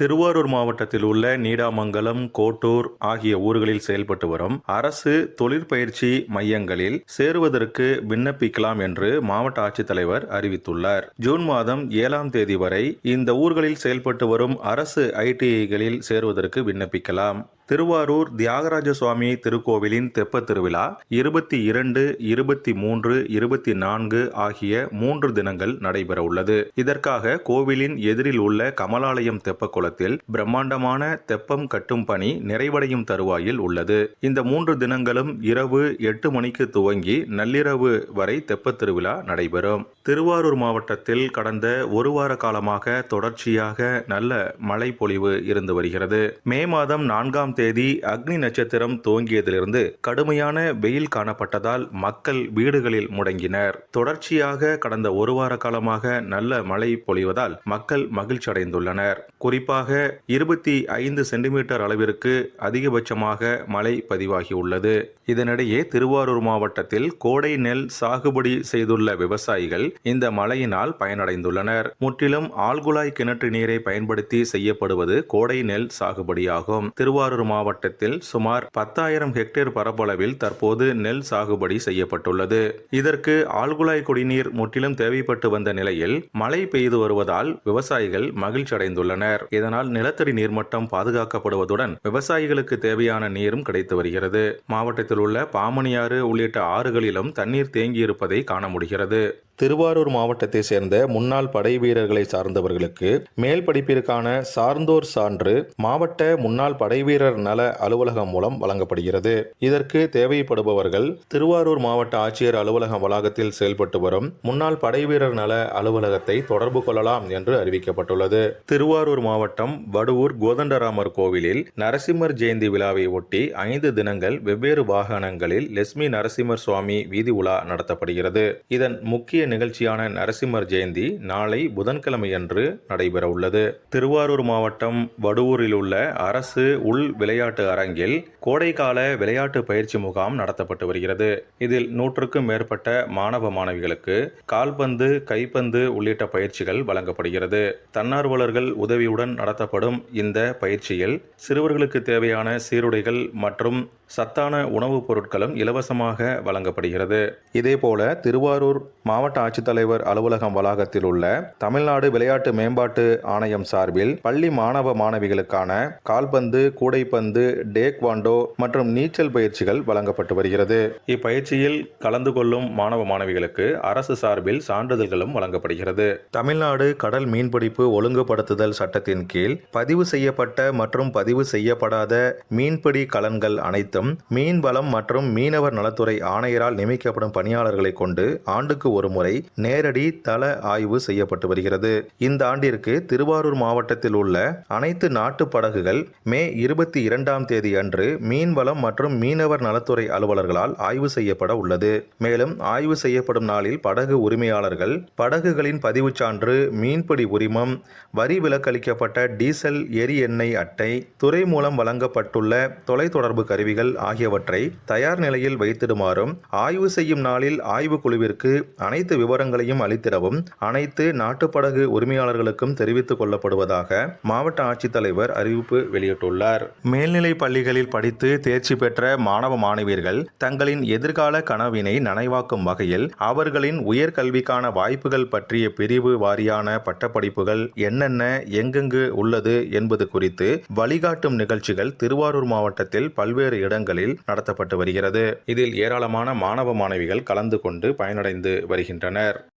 திருவாரூர் மாவட்டத்தில் உள்ள நீடாமங்கலம் கோட்டூர் ஆகிய ஊர்களில் செயல்பட்டு வரும் அரசு தொழிற்பயிற்சி மையங்களில் சேருவதற்கு விண்ணப்பிக்கலாம் என்று மாவட்ட ஆட்சித்தலைவர் அறிவித்துள்ளார். ஜூன் மாதம் ஏழாம் தேதி வரை இந்த ஊர்களில் செயல்பட்டு வரும் அரசு ஐடிஐகளில் சேருவதற்கு விண்ணப்பிக்கலாம். திருவாரூர் தியாகராஜ சுவாமி திருக்கோவிலின் தெப்பத்திருவிழா இருபத்தி இரண்டு இருபத்தி மூன்று இருபத்தி நான்கு ஆகிய மூன்று தினங்கள் நடைபெற உள்ளது. இதற்காக கோவிலின் எதிரில் உள்ள கமலாலயம் தெப்ப குளத்தில் பிரம்மாண்டமான தெப்பம் கட்டும் பணி நிறைவடையும் தருவாயில் உள்ளது. இந்த மூன்று தினங்களும் இரவு எட்டு மணிக்கு துவங்கி நள்ளிரவு வரை தெப்பத்திருவிழா நடைபெறும். திருவாரூர் மாவட்டத்தில் கடந்த ஒரு வார காலமாக தொடர்ச்சியாக நல்ல மழை பொழிவு இருந்து வருகிறது. மே மாதம் நான்காம் தேதி அக்னி நட்சத்திரம் துவங்கியதிலிருந்து கடுமையான வெயில் காணப்பட்டதால் மக்கள் வீடுகளில் முடங்கினர். தொடர்ச்சியாக கடந்த ஒரு வார காலமாக நல்ல மழை பொழிவதால் மக்கள் மகிழ்ச்சி அடைந்துள்ளனர் குறிப்பாக இருபத்தி ஐந்து சென்டிமீட்டர் அளவிற்கு அதிகபட்சமாக மழை பதிவாகியுள்ளது. இதனிடையே திருவாரூர் மாவட்டத்தில் கோடை நெல் சாகுபடி செய்துள்ள விவசாயிகள் இந்த மழையினால் பயனடைந்துள்ளனர். முற்றிலும் ஆழ்குழாய் கிணற்று நீரை பயன்படுத்தி செய்யப்படுவது கோடை நெல் சாகுபடியாகும். திருவாரூர் மாவட்டத்தில் சுமார் பத்தாயிரம் ஹெக்டேர் பரப்பளவில் தற்போது நெல் சாகுபடி செய்யப்பட்டுள்ளது. இதற்கு ஆழ்குழாய் குடிநீர் முற்றிலும் தேவைப்பட்டு வந்த நிலையில் மழை பெய்து வருவதால் விவசாயிகள் மகிழ்ச்சி அடைந்துள்ளனர் இதனால் நிலத்தடி நீர்மட்டம் பாதுகாக்கப்படுவதுடன் விவசாயிகளுக்கு தேவையான நீரும் கிடைத்து வருகிறது. மாவட்டத்தில் உள்ள பாமணியாறு உள்ளிட்ட ஆறுகளிலும் தண்ணீர் தேங்கியிருப்பதை காண முடிகிறது. திருவாரூர் மாவட்டத்தை சேர்ந்த முன்னாள் படை வீரர்களை சார்ந்தவர்களுக்கு மேல் படிப்பிற்கான சார்ந்தோர் சான்று மாவட்ட முன்னாள் வீரர் நல அலுவலகம் மூலம் வழங்கப்படுகிறது. இதற்கு தேவைப்படுபவர்கள் திருவாரூர் மாவட்ட ஆட்சியர் அலுவலக வளாகத்தில் செயல்பட்டு வரும் முன்னாள் படைவீரர் நல அலுவலகத்தை தொடர்பு கொள்ளலாம் என்று அறிவிக்கப்பட்டுள்ளது. திருவாரூர் மாவட்டம் வடுவூர் கோதண்டராமர் கோவிலில் நரசிம்மர் ஜெயந்தி விழாவை ஒட்டி ஐந்து தினங்கள் வெவ்வேறு வாகனங்களில் லட்சுமி நரசிம்மர் சுவாமி வீதி உலா நடத்தப்படுகிறது. இதன் முக்கிய நிகழ்ச்சியான நரசிம்மர் ஜெயந்தி நாளை புதன்கிழமையன்று நடைபெற உள்ளது திருவாரூர் மாவட்டம் வடுவூரில் உள்ள அரசு உள் விளையாட்டு அரங்கில் கோடைக்கால விளையாட்டு பயிற்சி முகாம் நடத்தப்பட்டு வருகிறது. இதில் நூற்றுக்கும் மேற்பட்ட மாணவ மாணவிகளுக்கு கால்பந்து கைப்பந்து உள்ளிட்ட பயிற்சிகள் வழங்கப்படுகிறது. தன்னார்வலர்கள் உதவியுடன் நடத்தப்படும் இந்த பயிற்சியில் சிறுவர்களுக்கு தேவையான சீருடைகள் மற்றும் சத்தான உணவுப் பொருட்களும் இலவசமாக வழங்கப்படுகிறது. இதேபோல திருவாரூர் மாவட்ட ஆட்சித்தலைவர் அலுவலகம் வளாகத்தில் உள்ள தமிழ்நாடு விளையாட்டு மேம்பாட்டு ஆணையம் சார்பில் பள்ளி மாணவ மாணவிகளுக்கான கால்பந்து கூடைப்பந்து டேக்வாண்டோ மற்றும் நீச்சல் பயிற்சிகள் வழங்கப்பட்டு வருகிறது. இப்பயிற்சியில் கலந்து கொள்ளும் மாணவ மாணவிகளுக்கு அரசு சார்பில் சான்றிதழ்களும் வழங்கப்படுகிறது. தமிழ்நாடு கடல் மீன்பிடிப்பு ஒழுங்குபடுத்துதல் சட்டத்தின் கீழ் பதிவு செய்யப்பட்ட மற்றும் பதிவு செய்யப்படாத மீன்பிடி கலன்கள் அனைத்தும் மீன் மீன்வளம் மற்றும் மீனவர் நலத்துறை ஆணையரால் நியமிக்கப்படும் பணியாளர்களை கொண்டு ஆண்டுக்கு ஒருமுறை நேரடி தள ஆய்வு செய்யப்பட்டு வருகிறது. இந்த ஆண்டிற்கு திருவாரூர் மாவட்டத்தில் உள்ள அனைத்து நாட்டு படகுகள் மே இருபத்தி இரண்டாம் தேதி அன்று மீன்வளம் மற்றும் மீனவர் நலத்துறை அலுவலர்களால் ஆய்வு செய்யப்பட உள்ளது. மேலும் ஆய்வு செய்யப்படும் நாளில் படகு உரிமையாளர்கள் படகுகளின் பதிவுச் சான்று மீன்பிடி உரிமம் வரி விலக்களிக்கப்பட்ட டீசல் எரி எண்ணெய் அட்டை துறை மூலம் வழங்கப்பட்டுள்ள தொலைத்தொடர்பு கருவிகள் ஆகியவற்றை தயார் நிலையில் வைத்திடுமாறும் ஆய்வு செய்யும் நாளில் ஆய்வு குழுவிற்கு அனைத்து விவரங்களையும் அளித்திடவும் அனைத்து நாட்டுப்படகு உரிமையாளர்களுக்கும் தெரிவித்துக் கொள்ளப்படுவதாக மாவட்ட ஆட்சித்தலைவர் அறிவிப்பு வெளியிட்டுள்ளார். மேல்நிலை பள்ளிகளில் படித்து தேர்ச்சி பெற்ற மாணவ மாணவியர்கள் தங்களின் எதிர்கால கனவினை நனைவாக்கும் வகையில் அவர்களின் உயர்கல்விக்கான வாய்ப்புகள் பற்றிய பிரிவு வாரியான பட்டப்படிப்புகள் என்னென்ன எங்கெங்கு உள்ளது என்பது குறித்து வழிகாட்டும் நிகழ்ச்சிகள் திருவாரூர் மாவட்டத்தில் பல்வேறு இடங்களில் நடத்தப்பட்டு வருகிறது. இதில் ஏராளமான மாணவ மாணவிகள் கலந்து கொண்டு பயனடைந்து வருகின்றனர்.